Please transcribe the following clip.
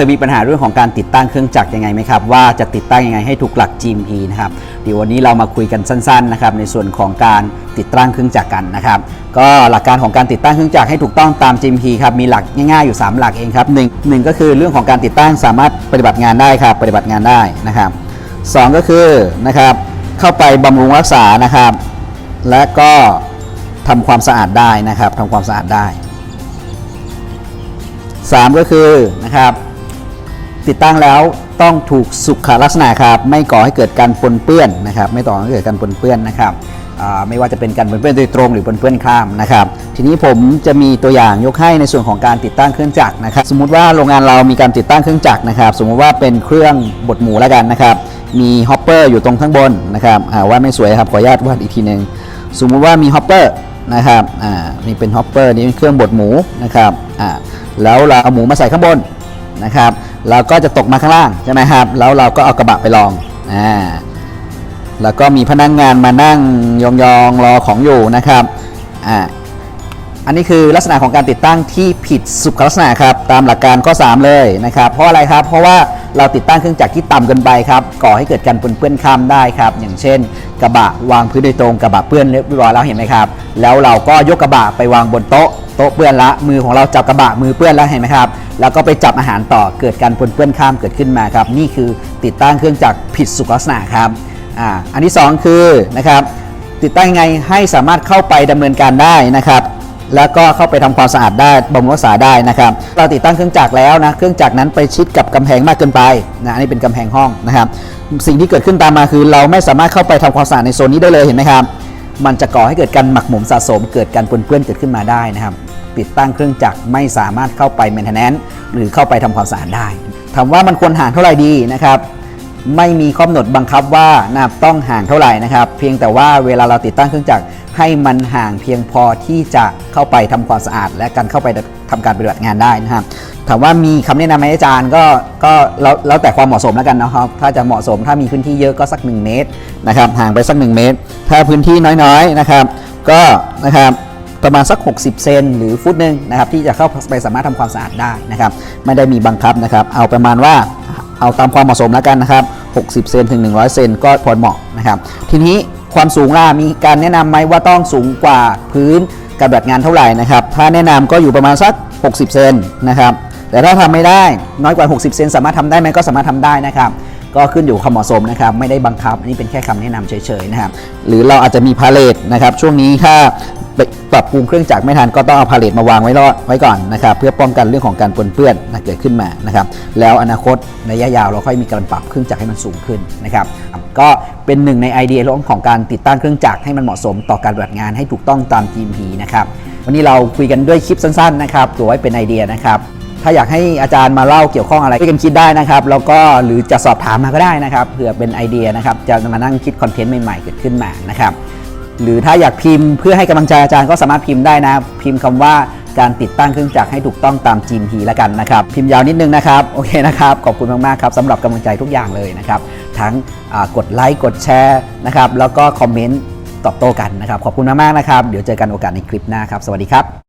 จะมีปัญหาเรื่องของการติดตั้งเครื่องจักรยังไงไหมครับ ว่าจะติดตั้งยังไงให้ถูกหลัก GMP นะครับเดี๋ยววันนี้เรามาคุยกันสั้นๆนะครับในส่วนของการติดตั้งเครื่องจักรกันนะครับ ก็หลักการของการติดตั้งเครื่องจักรให้ถูกต้องตาม GMP ครับมีหลักง่ายๆอยู่ 3 หลักเองครับหนึ่งหนึ่งก็คือเรื่องของการติดตั้งสามารถปฏิบัติงานได้ครับปฏิบัติงานได้นะครับสองก็คือนะครับเข้าไปบำรุงรักษานะครับ และก็ทำความสะอาดได้นะครับทำความสะอาดได้ 3 ก็คือนะครับ ติดตั้งแล้วต้องถูกสุขลักษณะครับ ไม่ก่อให้เกิดการปนเปื้อนนะครับ ไม่ต่อให้เกิดการปนเปื้อนนะครับไม่ว่าจะเป็นการปนเปื้อนโดยตรงหรือปนเปื้อนข้ามนะครับ ทีนี้ผมจะมีตัวอย่างยกให้ในส่วนของการติดตั้งเครื่องจักรนะครับ สมมุติว่าโรงงานเรามีการติดตั้งเครื่องจักรนะครับ สมมุติว่าเป็นเครื่องบดหมูแล้วกันนะครับ มีฮอปเปอร์อยู่ตรงข้างบนนะครับว่าดไม่สวยครับขออนุญาตวาดอีกทีหนึ่งสมมุติว่ามีฮอปเปอร์นะครับนี่เป็นฮอปเปอร์นี่เป็นเครื่องบดหมูนะครับแล้วเราเอาหมูมาใส่ข้างบนนะครับ เราก็จะตกมาข้างล่างใช่ไหมครับ แล้วเราก็เอากระบะไปลองอ่าแล้วก็มีพนักงงานมานั่งยองๆรอของอยู่นะครับอ่าอันนี้คือลักษณะของการติดตั้งที่ผิดสุขลักษณะครับตามหลักการข้อ 3 เลยนะครับเพราะอะไรครับ เพราะว่าเราติดตั้งเครื่องจักรที่ต่ำเกินไปครับก่อให้เกิดการปนเปื้อนข้ามได้ครับ อย่างเช่น กระบะวางพื้นโดยตรงกระบะเปื้อนเรียบร้อยแล้วเห็นไหมครับ แล้วเราก็ยกกระบะไปวางบนโต๊ะ ต๊ะเปื้อนละ มือของเราจับกระบะมือเปื้อนแล้วเห็นไหมครับ แล้วก็ไปจับอาหารต่อเกิดการปนเปื้อนข้ามเกิดขึ้นมาครับ นี่คือติดตั้งเครื่องจักรผิดสุขลักษณะครับอ่าอันที่สองคือนะครับติดตั้งไงให้สามารถเข้าไปดำเนินการได้นะครับแล้วก็เข้าไปทำความสะอาดได้บำรุงรักษาได้นะครับ เราติดตั้งเครื่องจักรแล้วนะเครื่องจักรนั้นไปชิดกับกำแพงมากเกินไปนะอันนี้เป็นกำแพงห้องนะครับ สิ่งที่เกิดขึ้นตามมาคือ เราไม่สามารถเข้าไปทำความสะอาดในโซนนี้ได้เลยเห็นไหมครับ มันจะก่อให้เกิดการหมักหมมสะสม เกิดการปนเปื้อนเกิดขึ้นมาได้นะครับติดตั้งเครื่องจักรไม่สามารถเข้าไป m ม i n t e n a n c e หรือเข้าไปทำความสะอาดได้ถามว่ามันควรห่างเท่าไหร่ดีนะครับ ไม่มีข้อกำหนดบังคับว่านะครับต้องห่างเท่าไหร่นะครับ เพียงแต่ว่าเวลาเราติดตั้งเครื่องจักร ให้มันห่างเพียงพอที่จะเข้าไปทำความสะอาด และการเข้าไปทำการปฏิบัติงานได้นะครับถามว่ามีคำแนะนำไหมอาจารย์ก็ก็แล้วแล้วแต่ความเหมาะสมแล้วกันนะครับ ถ้าจะเหมาะสมถ้ามีพื้นที่เยอะก็สัก 1 เมตรนะครับห่างไปสัก 1 เมตร ถ้าพื้นที่น้อยๆนะครับ ก็นะครับประมาณสัก 60 เซนหรือฟุตหนึ่งนะครับที่จะเข้าไปสามารถทำความสะอาดได้นะครับไม่ได้มีบังคับนะครับ เอาประมาณว่าเอาตามความเหมาะสมแล้วกันนะครับ 60 เซนถึง 100 เซนก็พอเหมาะนะครับ ทีนี้ ความสูงล่ะมีการแนะนำไหมว่าต้องสูงกว่าพื้นการปฏิบัติงานเท่าไหร่นะครับ ถ้าแนะนำก็อยู่ประมาณสัก 60 เซนนะครับ แต่ถ้าทำไม่ได้น้อยกว่า 60 เซนสามารถทำได้ไหมก็สามารถทำได้นะครับ ก็ขึ้นอยู่ความเหมาะสมนะครับ ไม่ได้บังคับ อันนี้เป็นแค่คำแนะนำเฉยๆนะครับ หรือเราอาจจะมีพาเลทนะครับ ช่วงนี้ถ้า ปรับปรุงเครื่องจักรไม่ทันก็ต้องเอาพาเลทมาวางไว้รอดไว้ก่อนนะครับเพื่อป้องกันเรื่องของการปนเปื้อนนะเกิดขึ้นมานะครับแล้วอนาคตในระยะยาวเราค่อยมีการปรับเครื่องจักรให้มันสูงขึ้นนะครับก็เป็นหนึ่งในไอเดียเรื่องของการติดตั้งเครื่องจักรให้มันเหมาะสมต่อการปฏิบัติงานให้ถูกต้องตาม GMP นะครับวันนี้เราคุยกันด้วยคลิปสั้นๆนะครับตัวไว้เป็นไอเดียนะครับถ้าอยากให้อาจารย์มาเล่าเกี่ยวข้องอะไรก็กันคิดได้นะครับแล้วก็หรือจะสอบถามมาก็ได้นะครับเผื่อเป็นไอเดียนะครับจะมานั่งคิดคอนเทนต์ใหม่ๆเกิดขึ้นมานะครับ หรือถ้าอยากพิมพ์เพื่อให้กำลังใจอาจารย์ก็สามารถพิมพ์ได้นะ พิมพ์คำว่าการติดตั้งเครื่องจักรให้ถูกต้องตาม GMP แล้วกันนะครับ พิมพ์ยาวนิดนึงนะครับ โอเคนะครับ ขอบคุณมาก ๆ ครับสำหรับกำลังใจทุกอย่างเลยนะครับ ทั้งกดไลค์กดแชร์นะครับ แล้วก็คอมเมนต์ตอบโต้กันนะครับ ขอบคุณมาก ๆ นะครับ เดี๋ยวเจอกันโอกาสในคลิปหน้าครับ สวัสดีครับ